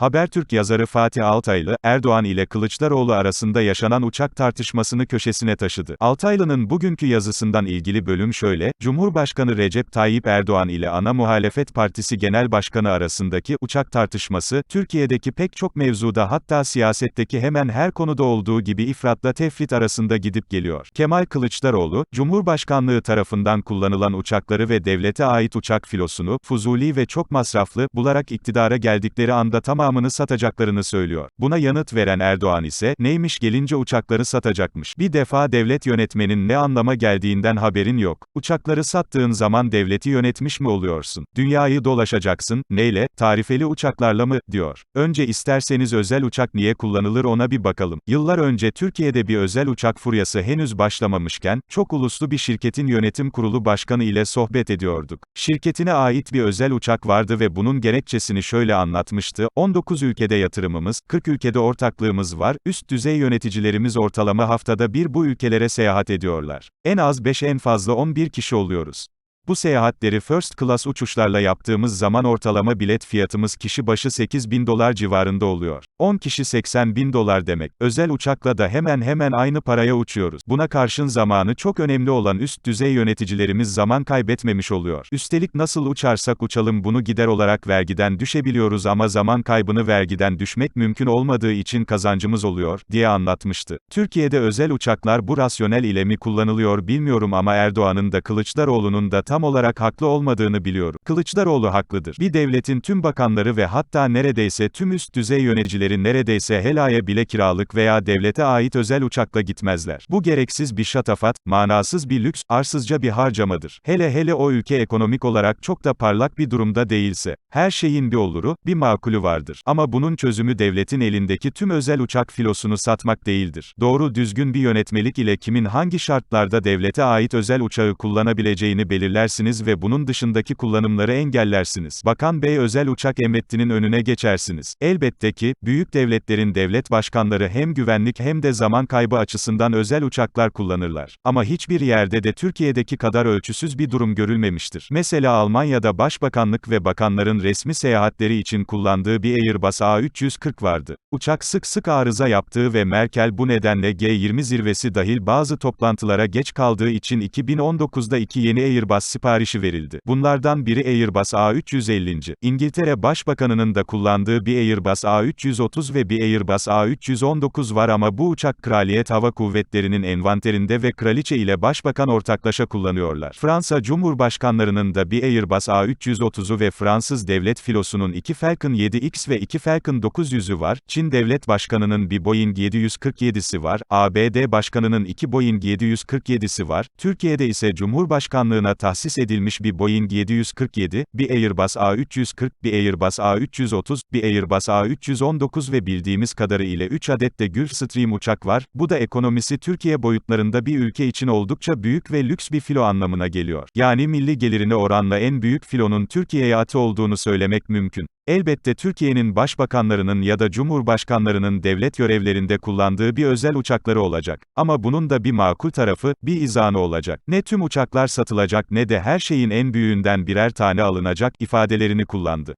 Habertürk yazarı Fatih Altaylı, Erdoğan ile Kılıçdaroğlu arasında yaşanan uçak tartışmasını köşesine taşıdı. Altaylı'nın bugünkü yazısından ilgili bölüm şöyle, Cumhurbaşkanı Recep Tayyip Erdoğan ile ana muhalefet partisi genel başkanı arasındaki uçak tartışması, Türkiye'deki pek çok mevzuda hatta siyasetteki hemen her konuda olduğu gibi ifratla tefrit arasında gidip geliyor. Kemal Kılıçdaroğlu, Cumhurbaşkanlığı tarafından kullanılan uçakları ve devlete ait uçak filosunu, fuzuli ve çok masraflı, bularak iktidara geldikleri anda tamamını satacaklarını söylüyor. Buna yanıt veren Erdoğan ise, neymiş gelince uçakları satacakmış. Bir defa devlet yönetmenin ne anlama geldiğinden haberin yok. Uçakları sattığın zaman devleti yönetmiş mi oluyorsun? Dünyayı dolaşacaksın, neyle, tarifeli uçaklarla mı, diyor. Önce isterseniz özel uçak niye kullanılır ona bir bakalım. Yıllar önce Türkiye'de bir özel uçak furyası henüz başlamamışken, çok uluslu bir şirketin yönetim kurulu başkanı ile sohbet ediyorduk. Şirketine ait bir özel uçak vardı ve bunun gerekçesini şöyle anlatmıştı, 19 ülkede yatırımımız, 40 ülkede ortaklığımız var, üst düzey yöneticilerimiz ortalama haftada bir bu ülkelere seyahat ediyorlar. En az 5 en fazla 11 kişi oluyoruz. Bu seyahatleri first class uçuşlarla yaptığımız zaman ortalama bilet fiyatımız kişi başı 8 bin dolar civarında oluyor. 10 kişi 80 bin dolar demek. Özel uçakla da hemen hemen aynı paraya uçuyoruz. Buna karşın zamanı çok önemli olan üst düzey yöneticilerimiz zaman kaybetmemiş oluyor. Üstelik nasıl uçarsak uçalım bunu gider olarak vergiden düşebiliyoruz ama zaman kaybını vergiden düşmek mümkün olmadığı için kazancımız oluyor, diye anlatmıştı. Türkiye'de özel uçaklar bu rasyonel ile mi kullanılıyor bilmiyorum ama Erdoğan'ın da Kılıçdaroğlu'nun da tam olarak haklı olmadığını biliyorum. Kılıçdaroğlu haklıdır. Bir devletin tüm bakanları ve hatta neredeyse tüm üst düzey yöneticileri neredeyse helaya bile kiralık veya devlete ait özel uçakla gitmezler. Bu gereksiz bir şatafat, manasız bir lüks, arsızca bir harcamadır. Hele hele o ülke ekonomik olarak çok da parlak bir durumda değilse. Her şeyin bir oluru, bir makulü vardır. Ama bunun çözümü devletin elindeki tüm özel uçak filosunu satmak değildir. Doğru düzgün bir yönetmelik ile kimin hangi şartlarda devlete ait özel uçağı kullanabileceğini belirlersiniz ve bunun dışındaki kullanımları engellersiniz. Bakan Bey özel uçak emrettiğinin önüne geçersiniz. Elbette ki, büyük devletlerin devlet başkanları hem güvenlik hem de zaman kaybı açısından özel uçaklar kullanırlar. Ama hiçbir yerde de Türkiye'deki kadar ölçüsüz bir durum görülmemiştir. Mesela Almanya'da başbakanlık ve bakanların resmi seyahatleri için kullandığı bir Airbus A340 vardı. Uçak sık sık arıza yaptığı ve Merkel bu nedenle G20 zirvesi dahil bazı toplantılara geç kaldığı için 2019'da iki yeni Airbus siparişi verildi. Bunlardan biri Airbus A350. İngiltere Başbakanının da kullandığı bir Airbus A330 ve bir Airbus A319 var ama bu uçak Kraliyet Hava Kuvvetleri'nin envanterinde ve kraliçe ile başbakan ortaklaşa kullanıyorlar. Fransa Cumhurbaşkanlarının da bir Airbus A330'u ve Fransız devlet filosunun iki Falcon 7X ve iki Falcon 900'ü var. Çin devlet başkanının bir Boeing 747'si var. ABD başkanının iki Boeing 747'si var. Türkiye'de ise Cumhurbaşkanlığına tahsis edilmiş bir Boeing 747, bir Airbus A340, bir Airbus A330, bir Airbus A319 ve bildiğimiz kadarı ile 3 adet de Gulfstream uçak var. Bu da ekonomisi Türkiye boyutlarında bir ülke için oldukça büyük ve lüks bir filo anlamına geliyor. Yani milli gelirine oranla en büyük filonun Türkiye'ye atı olduğunu söylemek mümkün. Elbette Türkiye'nin başbakanlarının ya da cumhurbaşkanlarının devlet görevlerinde kullandığı bir özel uçakları olacak. Ama bunun da bir makul tarafı, bir izanı olacak. Ne tüm uçaklar satılacak ne de her şeyin en büyüğünden birer tane alınacak ifadelerini kullandı.